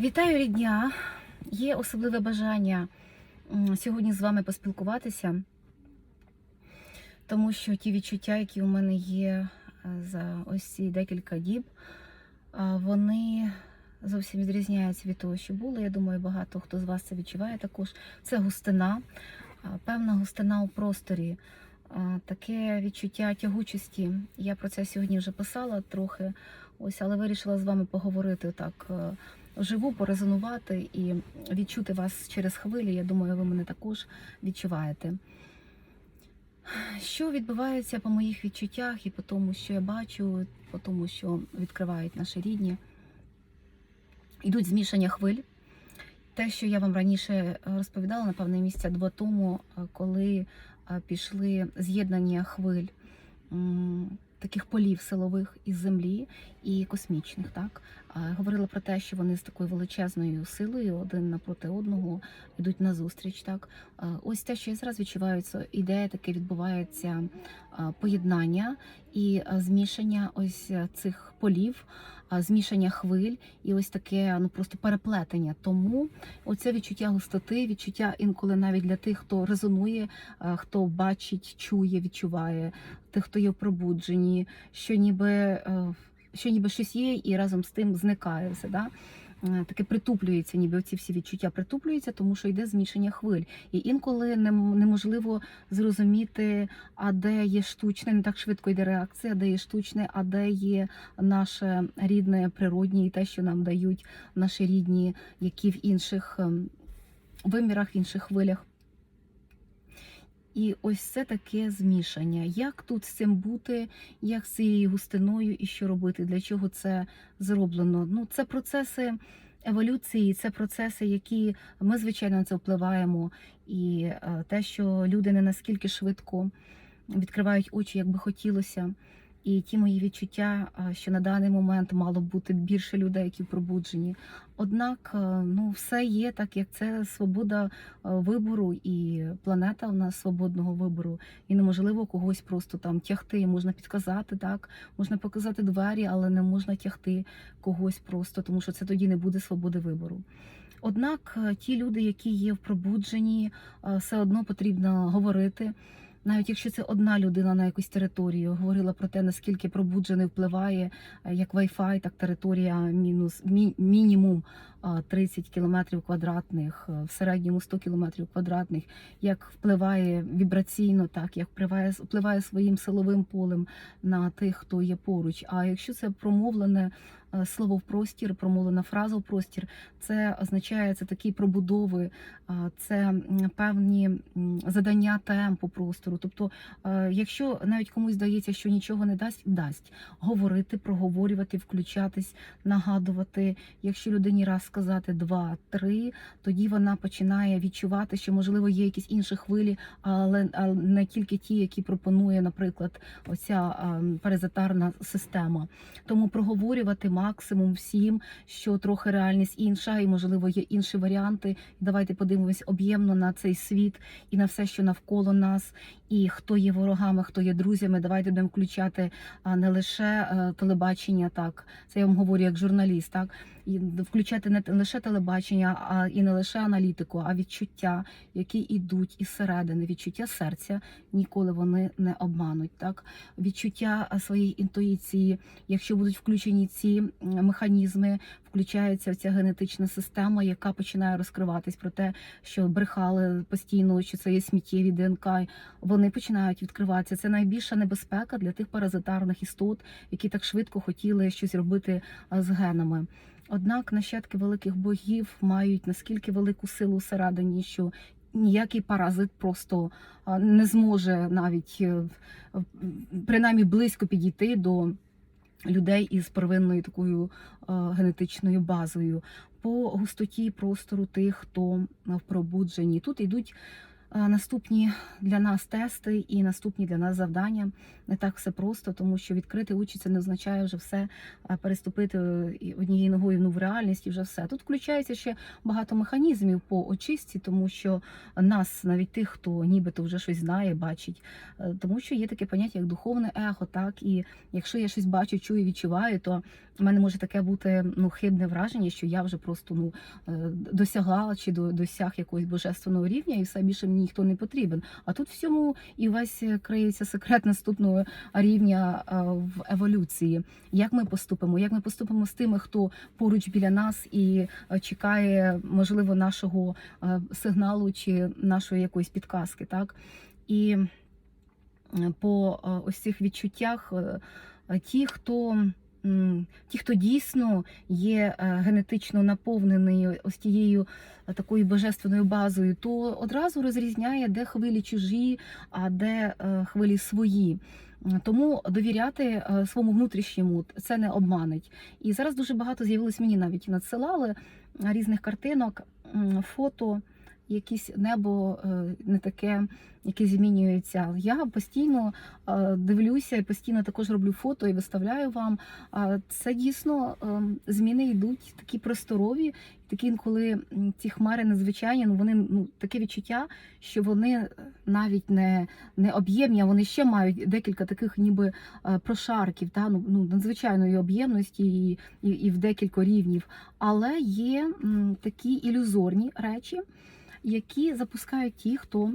Вітаю рідня! Є особливе бажання сьогодні з вами поспілкуватися, тому що ті відчуття, які у мене є е, за ось ці декілька діб, вони зовсім відрізняються від того, що було. Я думаю, багато хто з вас це відчуває також. Це густина, певна густина у просторі. Таке відчуття тягучості. Я про це сьогодні вже писала трохи, ось, але вирішила з вами поговорити так вживу, порезонувати і відчути вас через хвилі. Я думаю, ви мене також відчуваєте. Що відбувається по моїх відчуттях і по тому, що я бачу, по тому, що відкривають наші рідні. Йдуть змішання хвиль. Те, що я вам раніше розповідала, напевне, місяця два тому, коли пішли з'єднання хвиль таких полів силових із землі і космічних, так говорила про те, що вони з такою величезною силою один напроти одного йдуть на зустріч. Так, ось те, що я зараз відчуваю, це ідея таке відбувається поєднання і змішання ось е, цих полів, змішання хвиль, і ось таке ну просто переплетення. Тому оце відчуття густоти, відчуття інколи навіть для тих, хто резонує, хто бачить, чує, відчуває, тих, хто є в пробудженні, що ніби. е, що ніби щось є, і разом з тим зникає все. Да? Е, Таке притуплюється, ніби ці всі відчуття притуплюються, тому що йде змішання хвиль. І інколи неможливо зрозуміти, а де є штучне, не так швидко йде реакція, де є штучне, а де є наше рідне, природнє, і те, що нам дають наші рідні, які в інших ем, вимірах, в інших хвилях. І ось це таке змішання. Як тут з цим бути, як з цією густиною і що робити, для чого це зроблено? Ну, це процеси еволюції, це процеси, які ми, звичайно, на це впливаємо. І е, те, що люди не наскільки швидко відкривають очі, як би хотілося. І ті мої відчуття, е, що на даний момент мало б бути більше людей, які пробуджені. Однак, е, ну, все є так, як це свобода е, вибору, і планета у нас свободного вибору. І неможливо когось просто там тягти. Можна підказати, так, можна показати двері, але не можна тягти когось просто, тому що це тоді не буде свободи вибору. Однак ті люди, які є в пробудженні, все одно потрібно говорити. Навіть якщо це одна людина на якусь територію, говорила про те, наскільки пробуджений впливає е, як Wi-Fi, так територія мінус мі, мінімум 30 кілометрів квадратних, в середньому 100 кілометрів квадратних, як впливає вібраційно, так як впливає впливає своїм силовим полем на тих, хто є поруч. А якщо це промовлене слово в простір, промовлена фраза в простір, це означає це такі пробудови, це певні задання темпу простору. Тобто, якщо навіть комусь здається, що нічого не дасть, дасть говорити, проговорювати, включатись, нагадувати. Якщо людині раз сказати два, три, тоді вона починає відчувати, що можливо є якісь інші хвилі, але, не тільки ті, які пропонує, наприклад, оця паразитарна система. Тому проговорювати максимум всім, що трохи реальність інша, і можливо є інші варіанти. Давайте подивимось об'ємно на цей світ і на все, що навколо нас, і хто є ворогами, хто є друзями. Давайте будемо включати не лише е, телебачення, так це я вам говорю як журналіст, так і включати не лише телебачення, а і не лише аналітику, а відчуття, які йдуть із середини, відчуття серця. Ніколи вони не обмануть. Так, відчуття своєї інтуїції, якщо будуть включені ці механізми, включається ця генетична система, яка починає розкриватись про те, що брехали постійно, що це є сміттєві ДНК. Вони починають відкриватися. Це найбільша небезпека для тих паразитарних істот, які так швидко хотіли щось робити з генами. Однак нащадки великих богів мають наскільки велику силу всередині, що ніякий паразит просто не зможе навіть е, принаймні близько підійти до людей із первинною такою е, генетичною базою по густоті простору тих, хто в пробудженні. Тут йдуть наступні для нас тести і наступні для нас завдання. Не так все просто, тому що відкрити очі це не означає вже все е, переступити е, однією ногою ну, в реальність і вже все. Тут включається ще багато механізмів по очистці, тому що нас, навіть тих, хто нібито вже щось знає, бачить, е, тому що є таке поняття, як духовне ехо, так і якщо я щось бачу, чую, відчуваю, то в мене може таке бути ну хибне враження, що я вже просто ну е, досягла чи досяг якогось божественного рівня, і все більше мені ніхто не потрібен. А тут всьому і весь е, криється секрет наступного рівня е, в еволюції. Як ми поступимо? Як ми поступимо з тими, хто поруч біля нас і е, чекає, можливо, нашого сигналу чи нашої якоїсь підказки, так і по ось цих відчуттях, ті, хто ті, хто дійсно є е, генетично наповнений ось тією е, такою божественною базою, то одразу розрізняє, де хвилі чужі, а де е, хвилі свої. Тому довіряти своєму внутрішньому це не обманить. І зараз дуже багато з'явилось мені навіть надсилали різних картинок, фото, якесь небо е, не таке, яке змінюється. Я постійно е, дивлюся і постійно також роблю фото і виставляю вам. Це дійсно е, зміни йдуть такі просторові, такі інколи ці хмари незвичайні. Ну вони ну таке відчуття, що вони навіть не, не об'ємні, а вони ще мають декілька таких, ніби прошарків, та ну, ну надзвичайної об'ємності і, і, і в декілька рівнів. Але є такі ілюзорні речі, які запускають ті, хто.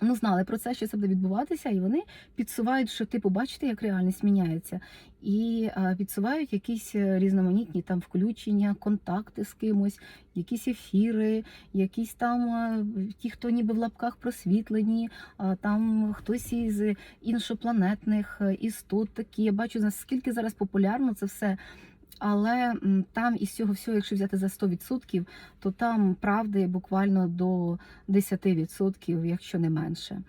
Ну, знали про це, що це буде відбуватися, і вони підсувають, що типу, бачите, як реальність міняється, і е, підсувають якісь е, різноманітні там включення, контакти з кимось, якісь ефіри, якісь там е, ті, хто ніби в лапках просвітлені, а там хтось із іншопланетних е, істот такі. Я бачу наскільки зараз популярно це все. Але там із цього всього, якщо взяти за 100%, то там правди буквально до 10%, якщо не менше.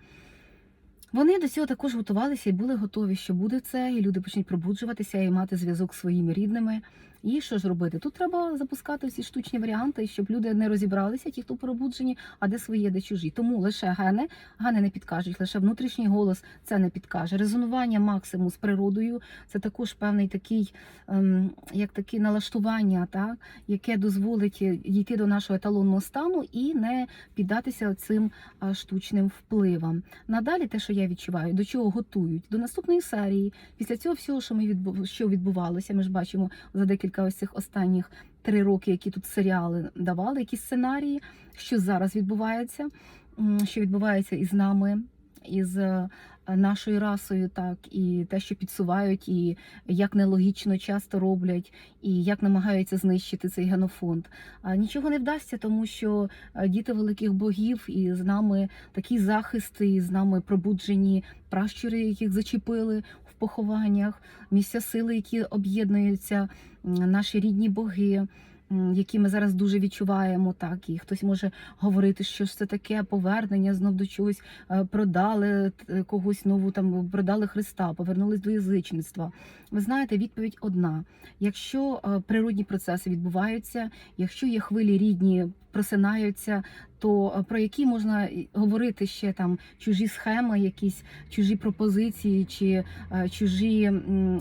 Вони до цього також готувалися і були готові, що буде це, і люди почнуть пробуджуватися і мати зв'язок з своїми рідними. І що ж робити? Тут треба запускати всі штучні варіанти, щоб люди не розібралися, ті, хто пробуджені, а де свої, де чужі. Тому лише гени, гени не підкажуть, лише внутрішній голос це не підкаже. Резонування максимум з природою це також певний такий, ем, як таке налаштування, так, яке дозволить дійти до нашого еталонного стану і не піддатися цим штучним впливам. Надалі те, що я відчуваю, до чого готують до наступної серії. Після цього всього, що ми відбу... що відбувалося, ми ж бачимо за декілька ось цих останніх три роки, які тут серіали давали, які сценарії, що зараз відбувається, що відбувається із нами, із е, нашою расою, так і те, що підсувають, і як нелогічно часто роблять, і як намагаються знищити цей генофонд. А нічого не вдасться, тому що е, діти великих богів і з нами такі захисти, і з нами пробуджені пращури, яких зачепили в похованнях, місця сили, які об'єднуються, наші рідні боги. Які ми зараз дуже відчуваємо, так і хтось може говорити, що ж це таке повернення знов до чогось, е, продали е, когось нову, там продали Христа, повернулись до язичництва. Ви знаєте, відповідь одна: якщо е, природні процеси відбуваються, якщо є хвилі рідні, просинаються, то е, про які можна говорити ще там чужі схеми, якісь чужі пропозиції чи е, чужі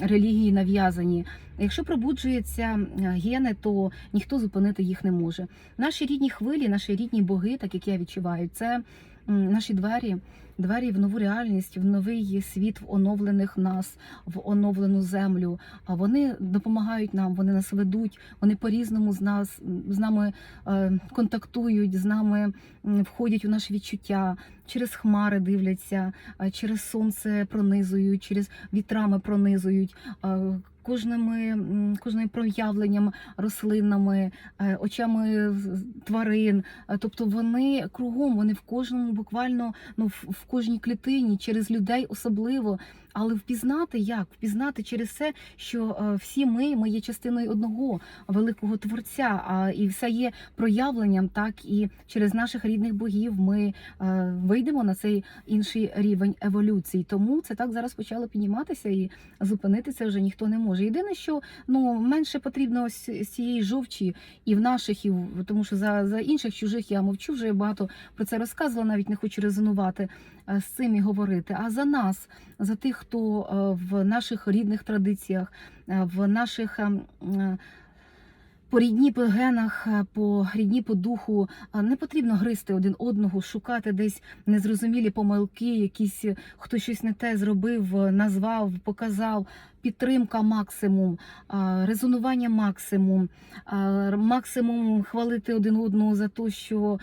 релігії нав'язані. Якщо пробуджуються гени, то ніхто зупинити їх не може. Наші рідні хвилі, наші рідні боги, так як я відчуваю, це наші двері, двері в нову реальність, в новий світ, в оновлених нас, в оновлену землю. А вони допомагають нам, вони нас ведуть, вони по-різному з нас з нами е, контактують, з нами входять у наші відчуття, через хмари дивляться, е, через сонце пронизують, через вітрами пронизують. е, Кожними кожним проявленням рослинами, очами тварин, тобто вони кругом, вони в кожному буквально ну в, кожній клітині, через людей особливо Але впізнати як? Впізнати через це, що е, всі ми, ми є частиною одного великого творця, а і все є проявленням, так і через наших рідних богів ми е, вийдемо на цей інший рівень еволюції. Тому це так зараз почало підніматися і зупинитися вже ніхто не може. Єдине, що ну менше потрібно ось цієї жовчі і в наших, і в тому, що за, за інших чужих я мовчу вже багато про це розказувала, навіть не хочу резонувати е, з цим і говорити. А за нас, за тих, хто е, в наших рідних традиціях, е, в наших. ем, е, По рідні по генах, по рідні по духу не потрібно гризти один одного, шукати десь незрозумілі помилки, якісь хто щось не те зробив, назвав, показав. Підтримка максимум, резонування максимум, максимум хвалити один одного за те, що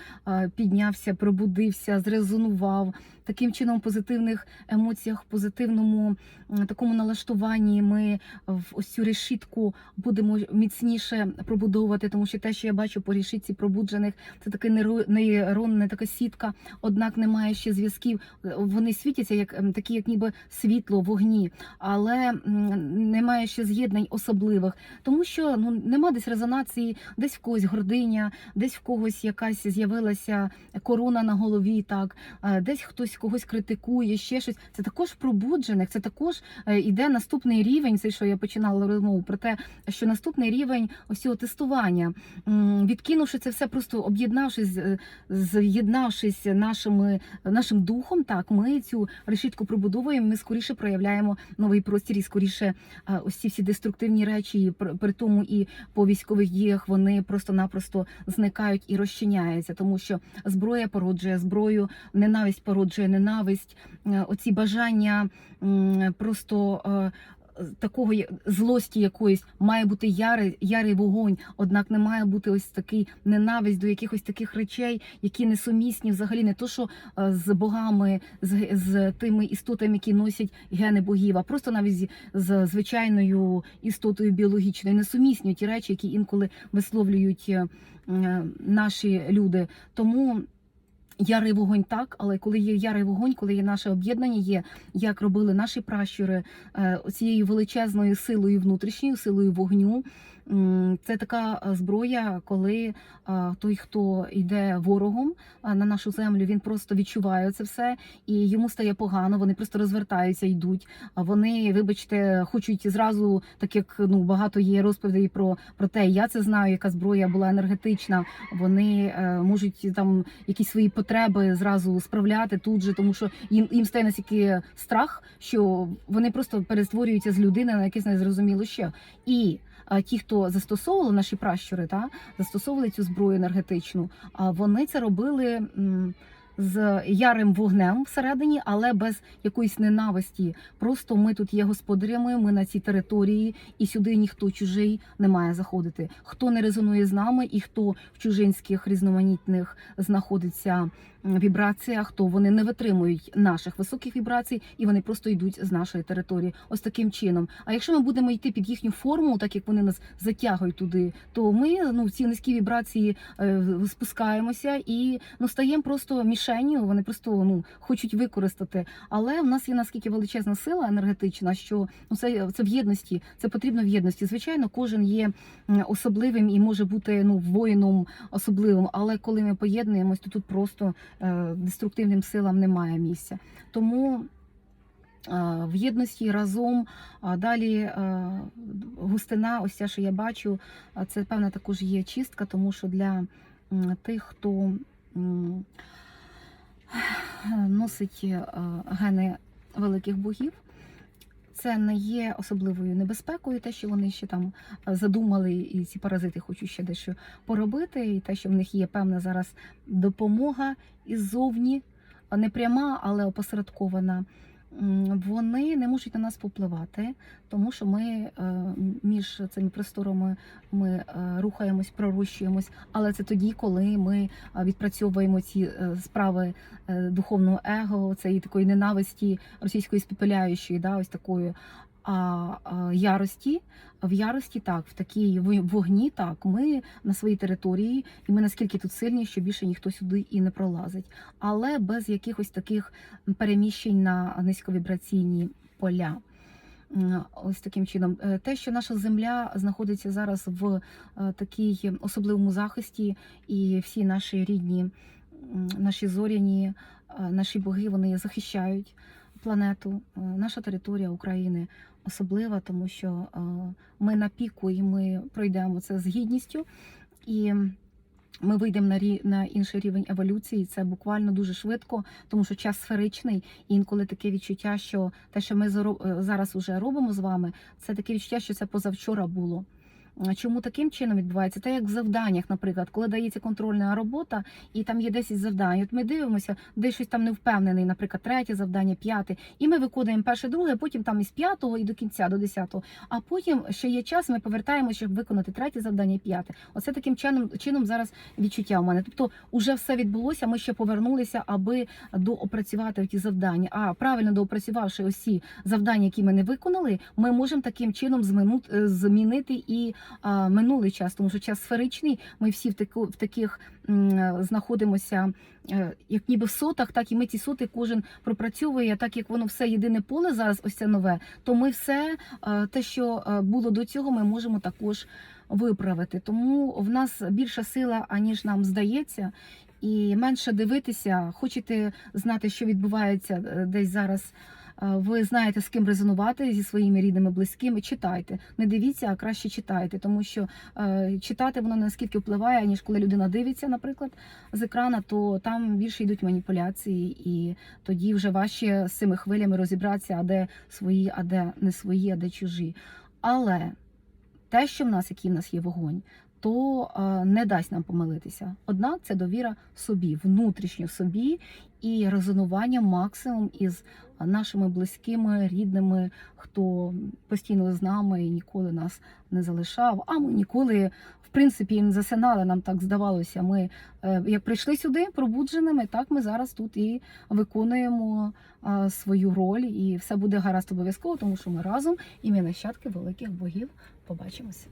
піднявся, пробудився, зрезонував. Таким чином, в позитивних емоціях, в позитивному такому налаштуванні ми в ось цю решітку будемо міцніше пробудовувати, тому що те, що я бачу по решітці пробуджених, це нейро- нейронна така сітка, однак немає ще зв'язків. Вони світяться як такі, як ніби світло, вогні, але немає ще з'єднань особливих, тому що ну нема десь резонації, десь в когось гординя, десь в когось якась з'явилася корона на голові, так е, десь хтось когось критикує, ще щось. Це також пробуджених, це також е, іде наступний рівень. Це що я починала розмову про те, що наступний рівень ось цього тестування, відкинувши це все, просто об'єднавшись, е, з'єднавшись нашими нашим духом, так ми цю решітку пробудовуємо. Ми скоріше проявляємо новий простір і скоріше е, ось ці всі деструктивні речі, при, тому і по військових діях вони просто-напросто зникають і розчиняються, тому що зброя породжує зброю, ненависть породжує ненависть, Е, оці бажання просто. Такого злості якоїсь має бути ярий, ярий вогонь, однак не має бути ось такий ненависть до якихось таких речей, які несумісні взагалі не то, що е, з богами, з, з тими істотами, які носять гени богів, а просто навіть з, з звичайною істотою біологічною, несумісні ті речі, які інколи висловлюють е, е, наші люди. Тому. Ярий вогонь так, але коли є ярий вогонь, коли є наше об'єднання, є як робили наші пращури е, цією величезною силою внутрішньою, силою вогню. Це така е, зброя, коли е, той, хто йде ворогом е, на нашу землю, він просто відчуває це все, і йому стає погано. Вони просто розвертаються, йдуть. А вони, вибачте, хочуть зразу, так як ну багато є розповідей про, про те, я це знаю, яка зброя була енергетична. Вони можуть там якісь свої потреби зразу справляти тут же, тому що їм їм стає настільки страх, що вони просто перетворюються з людини на якесь незрозуміло що. І ті, хто застосовували наші пращури, та застосовували цю зброю енергетичну, а вони це робили. З ярим вогнем всередині, але без якоїсь ненависті. Просто ми тут є господарями, ми на цій території, і сюди ніхто чужий не має заходити. Хто не резонує з нами, і хто в чужинських різноманітних знаходиться вібраціях, то вони не витримують наших високих вібрацій, і вони просто йдуть з нашої території. Ось таким чином. А якщо ми будемо йти під їхню форму, так як вони нас затягують туди, то ми ну ці низькі вібрації е, спускаємося і ну стаємо просто мішенню. Вони просто ну хочуть використати. Але в нас є наскільки величезна сила енергетична, що ну це, це в єдності, це потрібно в єдності. Звичайно, кожен є особливим і може бути ну воїном особливим. Але коли ми поєднуємось, то тут просто е, деструктивним силам немає місця. Тому. В єдності разом, далі е, густина, ось ця, що я бачу, це певна також є чистка, тому що для тих, хто носить е, гени великих богів, це не є особливою небезпекою, те, що вони ще там е, задумали, і ці паразити хочуть ще дещо поробити, і те, що в них є певна зараз допомога іззовні, не пряма, але опосередкована. Вони не можуть на нас попливати, тому що ми е, між цими просторами ми е, рухаємось, пророщуємось, але це тоді, коли ми е, відпрацьовуємо ці справи духовного его, цієї такої ненависті російської спіпеляючої, да, ось такої. А, ярості, в ярості так, в такій вогні, так, ми на своїй території, і ми наскільки тут сильні, що більше ніхто сюди і не пролазить. Але без якихось таких переміщень на низьковібраційні поля. Ось таким чином, Е, те, що наша земля знаходиться зараз в е, такій особливому захисті, і всі наші рідні, наші зоряні, е, наші боги вони захищають планету. Наша територія України особлива, тому що е, ми на піку і ми пройдемо це з гідністю. І ми вийдемо на рі на інший рівень еволюції. Це буквально дуже швидко, тому що час сферичний, і інколи таке відчуття, що те, що ми е, зараз уже робимо з вами, це таке відчуття, що це позавчора було. Чому таким чином відбувається? Те, як в завданнях, наприклад, коли дається контрольна робота, і там є 10 завдань. От ми дивимося, де щось там не впевнений, наприклад, третє завдання, п'яте, і ми виконуємо перше, друге, потім там із п'ятого і до кінця, до десятого. А потім ще є час, ми повертаємося, щоб виконати третє завдання п'яте. Оце таким чином чином зараз відчуття у мене. Тобто, уже все відбулося. Ми ще повернулися, аби доопрацювати ті завдання. А правильно доопрацювавши усі завдання, які ми не виконали, ми можемо таким чином е, змінити і минулий час, тому що час сферичний. Ми всі в таку в таких знаходимося. е, Як ніби в сотах, так і ми ці соти кожен пропрацьовує, так як воно все єдине поле зараз, ось це нове, то ми все е, те, що е, було до цього, ми можемо також виправити. Тому в нас більша сила, аніж нам здається, і менше дивитися. Хочете знати, що відбувається десь зараз. Е, Ви знаєте, з ким резонувати зі своїми рідними, близькими. Читайте, не дивіться, а краще читайте, тому що е, читати воно наскільки впливає, ніж коли людина дивиться, наприклад, з екрана, то там більше йдуть маніпуляції, і тоді вже важче з цими хвилями розібратися, а де свої, а де не свої, а де чужі. Але те, що в нас, який в нас є вогонь, то е, не дасть нам помилитися. Однак це довіра собі, внутрішньо собі і резонування максимум із нашими близькими, рідними, хто постійно з нами і ніколи нас не залишав. А ми ніколи, в принципі, не засинали. Нам так здавалося. Ми е, як прийшли сюди пробудженими, так ми зараз тут і виконуємо е, свою роль, і все буде гаразд обов'язково, тому що ми разом і ми нащадки великих богів. Побачимося.